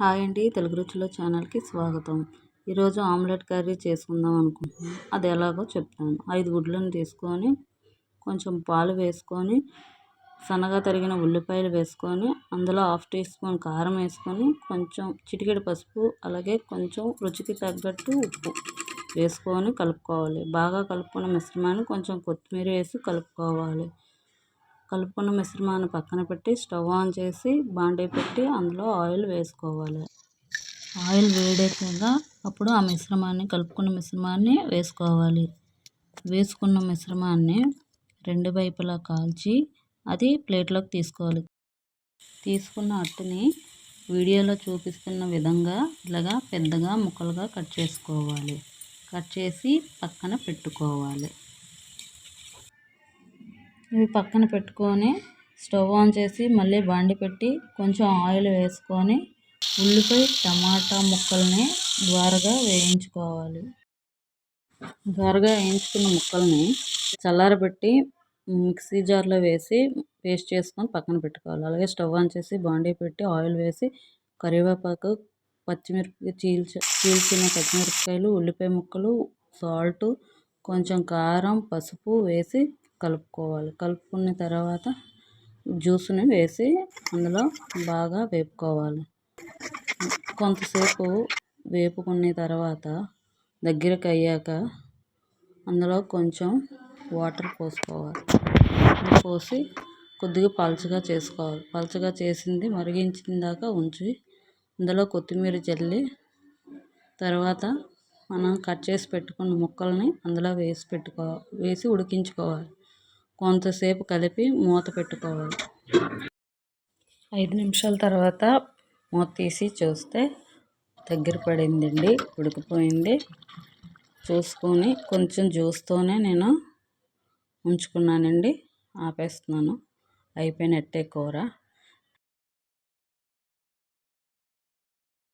Hi అండి తెలుగు రుచుల ఛానల్కి స్వాగతం. ఈరోజు ఆమ్లెట్ కర్రీ చేసుకుందాం అనుకుంటున్నాను. అది ఎలాగో చెప్తాను. ఐదు గుడ్లను తీసుకొని కొంచెం పాలు వేసుకొని సన్నగా తరిగిన ఉల్లిపాయలు వేసుకొని అందులో హాఫ్ టీ స్పూన్ కారం వేసుకొని కొంచెం చిటికెడు పసుపు అలాగే కొంచెం రుచికి తగ్గట్టు ఉప్పు వేసుకొని కలుపుకోవాలి. బాగా కలుపుకున్న మిశ్రమాన్ని కొంచెం కొత్తిమీర వేసి కలుపుకోవాలి. కలుపుకున్న మిశ్రమాన్ని పక్కన పెట్టి స్టవ్ ఆన్ చేసి బాండీ పెట్టి అందులో ఆయిల్ వేసుకోవాలి. ఆయిల్ వేడెక్కాక అప్పుడు ఆ మిశ్రమాన్ని కలుపుకున్న మిశ్రమాన్ని వేసుకోవాలి. వేసుకున్న మిశ్రమాన్ని రెండు వైపులా కాల్చి అది ప్లేట్లోకి తీసుకోవాలి. తీసుకున్న అట్టుని వీడియోలో చూపిస్తున్న విధంగా ఇలాగా పెద్దగా ముక్కలుగా కట్ చేసుకోవాలి. కట్ చేసి పక్కన పెట్టుకోవాలి. ఇవి పక్కన పెట్టుకొని స్టవ్ ఆన్ చేసి మళ్ళీ బాండి పెట్టి కొంచెం ఆయిల్ వేసుకొని ఉల్లిపాయ టమాటా ముక్కల్ని ద్వారగా వేయించుకోవాలి. ద్వారగా వేయించుకున్న ముక్కల్ని చల్లారబెట్టి మిక్సీ జార్లో వేసి పేస్ట్ చేసుకొని పక్కన పెట్టుకోవాలి. అలాగే స్టవ్ ఆన్ చేసి బాండీ పెట్టి ఆయిల్ వేసి కరివేపాకు పచ్చిమిరపకాయ చీల్చ చీల్చిన పచ్చిమిరపకాయలు ఉల్లిపాయ ముక్కలు సాల్ట్ కొంచెం కారం పసుపు వేసి కలుపుకోవాలి. కలుపుకున్న తర్వాత జ్యూస్ని వేసి అందులో బాగా వేపుకోవాలి. కొంతసేపు వేపుకున్న తర్వాత దగ్గరకు అయ్యాక అందులో కొంచెం వాటర్ పోసుకోవాలి. పోసి కొద్దిగా పలుచగా చేసుకోవాలి. పలుచగా చేసింది మరిగించిన దాకా ఉంచి అందులో కొత్తిమీర జల్లి తర్వాత మనం కట్ చేసి పెట్టుకున్న ముక్కల్ని అందులో వేసి పెట్టుకో వేసి ఉడికించుకోవాలి. కొంతసేపు కలిపి మూత పెట్టుకోవాలి. ఐదు నిమిషాల తర్వాత మూత తీసి చూస్తే దగ్గర పడిందండి ఉడికిపోయింది. చూసుకొని కొంచెం జ్యూస్తోనే నేను ఉంచుకున్నానండి ఆపేస్తున్నాను. అయిపోయినట్టే కూర.